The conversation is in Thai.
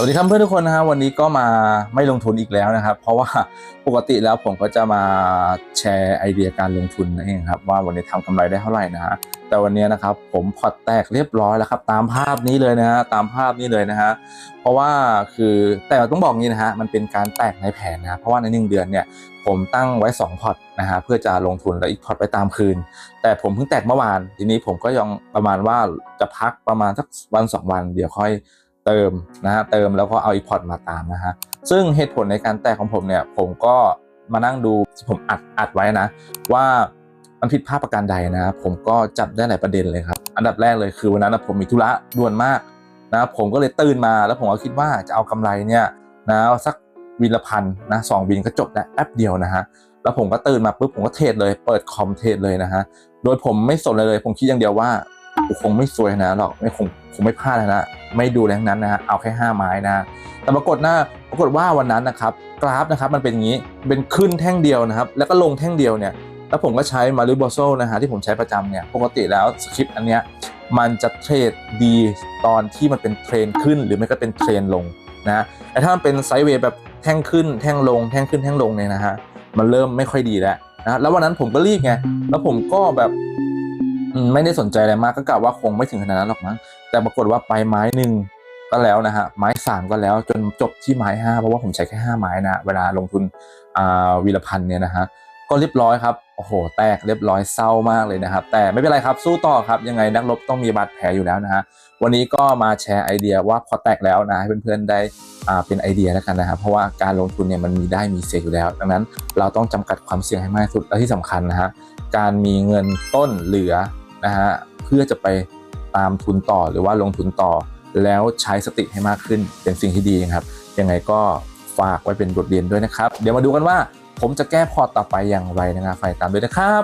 สวัสดีครับเพื่อนทุกคนนะฮะวันนี้ก็มาไม่ลงทุนอีกแล้วนะครับ เพราะว่าปกติแล้วผมก็จะมาแชร์ไอเดียการลงทุนนั่นเองครับว่าวันนี้ทำกำไรได้เท่าไหร่นะฮะแต่วันนี้นะครับผมพอตแตกเรียบร้อยแล้วครับตามภาพนี้เลยนะฮะตามภาพนี้เลยนะฮะเพราะว่าคือแต่ต้องบอกงี้นะฮะมันเป็นการแตกในแผนนะเพราะว่าในหนึ่งเดือนเนี่ยผมตั้งไว้2พอตนะฮะเพื่อจะลงทุนแล้วอีกพอตไว้ตามคืน แต่ผมเพิ่งแตกเมื่อวานทีนี้ผมก็ยังประมาณว่าจะพักประมาณสักวันสองวันเดี๋ยวค่อย เติมนะฮะเติมแล้วก็เอาอีพอร์ตมาตามนะฮะซึ่งเหตุผลในการแตกของผมเนี่ยผมก็มานั่งดูที่ผมอัดอัดไว้นะ ว่ามันผิดพลาดประการใดนะ ผมก็จับได้หลายประเด็นเลยครับ อันดับแรกเลยคือวันนั้นผมมีธุระด่วนมากนะผมก็เลยตื่นมาแล้วผมก็คิดว่าจะเอากำไรเนี่ยนะสักวินละพันนะสองวินก็จบแล้วแป๊บเดียวนะฮะแล้วผมก็ตื่นมาปุ๊บผมก็เทรดเลย เปิดคอมเทรดเลยนะฮะโดยผมไม่สนเลยเลย ผมคิดอย่างเดียวว่าคงไม่ซวยนะหรอกไม่คงคงไม่พลาดนะ ไม่ดูแรงนั้นนะฮะเอาแค่ห้าไม้นะแต่ปรากฏหน้าปรากฏว่าวันนั้นนะครับกราฟนะครับมันเป็นอย่างนี้เป็นขึ้นแท่งเดียวนะครับ แล้วก็ลงแท่งเดียวเนี่ยแล้วผมก็ใช้มาริบอโซนะฮะที่ผมใช้ประจำเนี่ยปกติแล้วสคริปต์อันเนี้ยมันจะเทรดดีตอนที่มันเป็นเทรนขึ้นหรือไม่ก็เป็นเทรนลงนะแต่ถ้ามันเป็นไซด์เวย์แบบแท่งขึ้นแท่งลงแท่งขึ้นแท่งลงเนี่ยนะฮะมันเริ่มไม่ค่อยดีแล้วนะแล้ววันนั้นผมก็รีบไงแล้วผมก็แบบ ไม่ได้สนใจอะไรมากก็กะว่าคงไม่ถึงขนาดนั้นหรอกมั้งแต่ปรากฏว่าไปไม้หนึ่งก็แล้วนะฮะไม้สามก็แล้วจนจบที่ไม้ห้าเพราะว่าผมใช้แค่ห้าไม้นะเวลาลงทุนอ่าวีรพันธ์เนี่ยนะฮะก็เรียบร้อยครับโอ้โห แตกเรียบร้อยเศร้ามากเลยนะครับ แต่ไม่เป็นไรครับสู้ต่อครับยังไงนักรบต้องมีบาดแผลอยู่แล้วนะฮะวันนี้ก็มาแชร์ไอเดียว่าพอแตกแล้วนะให้เพื่อนๆได้อ่าเป็นไอเดียแล้วกันนะครับเพราะว่าการลงทุนเนี่ยมันมีได้มีเสียอยู่แล้ว ดังนั้นเราต้องจำกัดความเสี่ยงให้มากที่สุดและที่สำคัญนะฮะการมีเงินต้นเหลือ นะฮะเพื่อจะไปตามทุนต่อหรือว่าลงทุนต่อ แล้วใช้สติให้มากขึ้นเป็นสิ่งที่ดีนะครับยังไงก็ฝากไว้เป็นบทเรียนด้วยนะครับ เดี๋ยวมาดูกันว่า ผมจะแก้พอตต่อไปอย่างไรนะครับฝากตามด้วยนะครับ